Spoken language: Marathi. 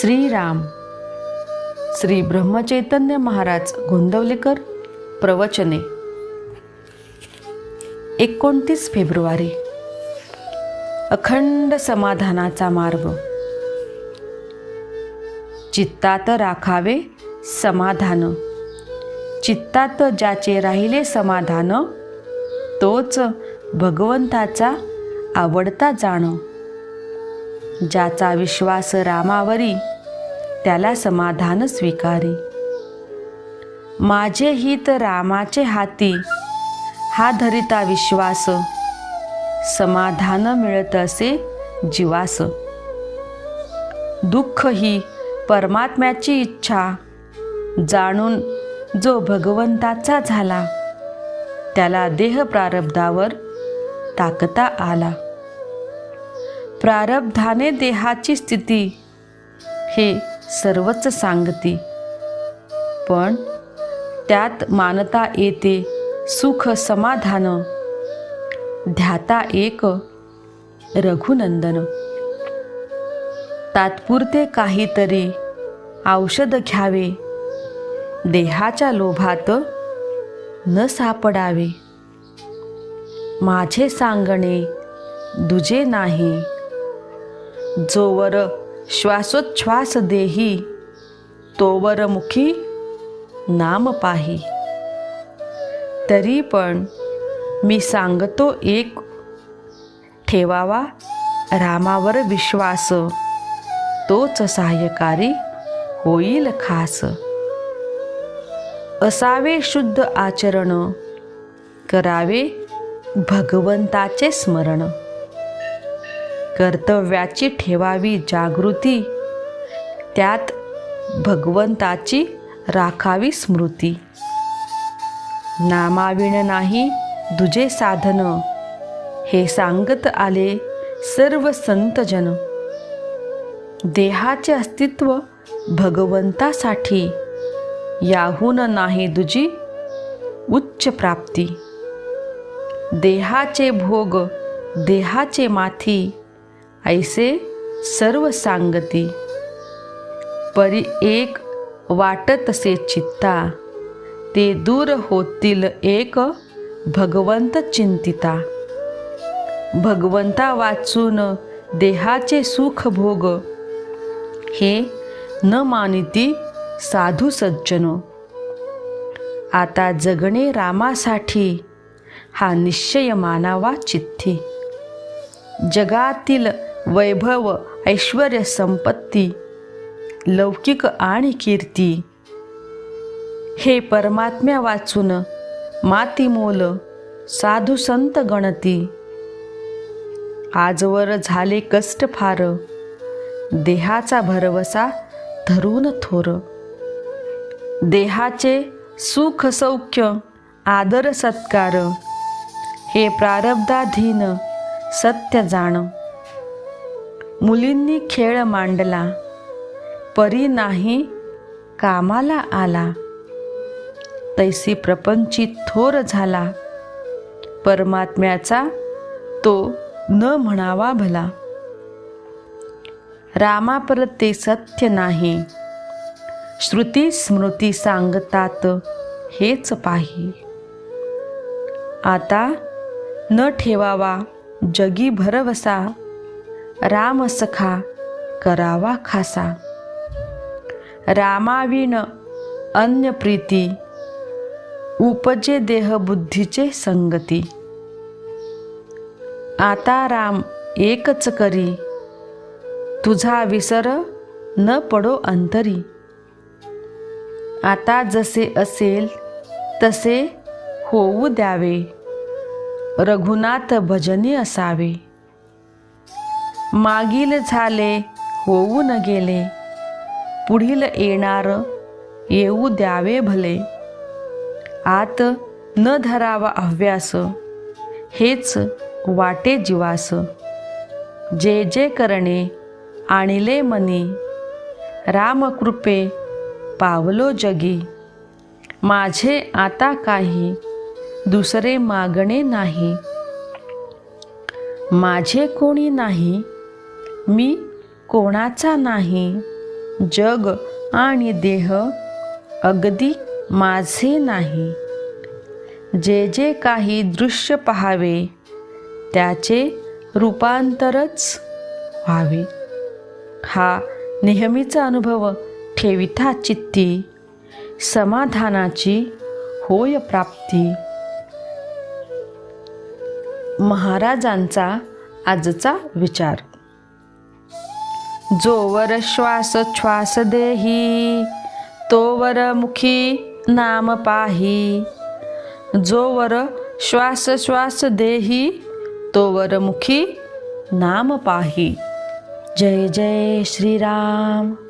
श्रीराम. श्री ब्रह्मचैतन्य महाराज गोंदवलेकर प्रवचने. एकोणतीस फेब्रुवारी. अखंड समाधानाचा मार्ग. चित्तात राखावे समाधान. चित्तात ज्याचे राहिले समाधान तोच भगवंताचा आवडता जाणं. ज्याचा विश्वास रामावरी त्याला समाधान स्वीकारी. माझे हित रामाचे हाती हा धरिता विश्वास. समाधान मिळत असे जीवास. दुःख ही परमात्म्याची इच्छा. जाणून जो भगवंताचा झाला त्याला देह प्रारब्धावर टाकता आला. प्रारब्धाने देहाची स्थिती हे सर्वच सांगती. पण त्यात मानता येते सुख समाधान. ध्याता एक रघुनंदन. तात्पुरते काहीतरी औषध घ्यावे. देहाच्या लोभात न सापडावे. माझे सांगणे दुजे नाही. जोवर श्वासोच्छ्वास देही तोवर मुखी नाम पाही. तरी पण मी सांगतो एक ठेवावा रामावर विश्वास. तोच सहाय्यकारी होईल खास. असावे शुद्ध आचरण करावे भगवंताचे स्मरण. कर्तव्याची ठेवावी जागृती त्यात भगवंताची राखावी स्मृती. नामाविण नाही दुजे साधन हे सांगत आले सर्व संतजन. देहाचे अस्तित्व भगवंतासाठी याहून नाही दुजी उच्च प्राप्ती. देहाचे भोग देहाचे माथी ऐसे सर्व सांगती परी एक वाटतसे चित्ता ते दूर होतील एक भगवंत चिंतिता. भगवंता वाचून देहाचे सुख भोग हे न मानिती साधू सज्जन. आता जगणे रामासाठी हा निश्चय मानावा चित्ती. जगातील वैभव ऐश्वर संपत्ती लौकिक आणि कीर्ती. हे परमात्म्या वाचून मातीमोल साधू संत गणती. आजवर झाले कष्ट फार देहाचा भरवसा धरून थोर. देहाचे सुख सौख्य आदर सत्कार हे प्रारब्धाधीन सत्य जाण. मुलींनी खेळ मांडला. परी नाही कामाला आला. तैसी प्रपंची थोर झाला. परमात्म्याचा तो न म्हणावा भला. रामापरते ते सत्य नाही. श्रुती स्मृती सांगतात हेच पाही. आता न ठेवावा जगी भरवसा. राम सखा करावा खासा. रामाविण अन्य प्रीती उपजे देहबुद्धीचे संगती. आता राम एकच करी तुझा विसर न पडो अंतरी. आता जसे असेल तसे होऊ द्यावे. रघुनाथ भजनी असावे. मागील झाले होऊ न गेले. पुढील येणार येऊ द्यावे भले. आत न धरावा हव्यास हेच वाटे जीवास. जे जे करणे आणिले मनी. रामकृपे पावलो जगी. माझे आता काही दुसरे मागणे नाही. माझे कोणी नाही मी कोणाचा नाही. जग आणि देह अगदी माझे नाही. जे जे काही दृश्य पहावे त्याचे रूपांतरच व्हावे. हा नेहमीचा अनुभव ठेविता चित्ती समाधानाची होय प्राप्ती. महाराजांचा आजचा विचार. जोवर श्वास श्वास देही तोवर मुखी नाम पाही. जोवर श्वास श्वास देही तोवर मुखी नाम पाही. जय जय श्रीराम.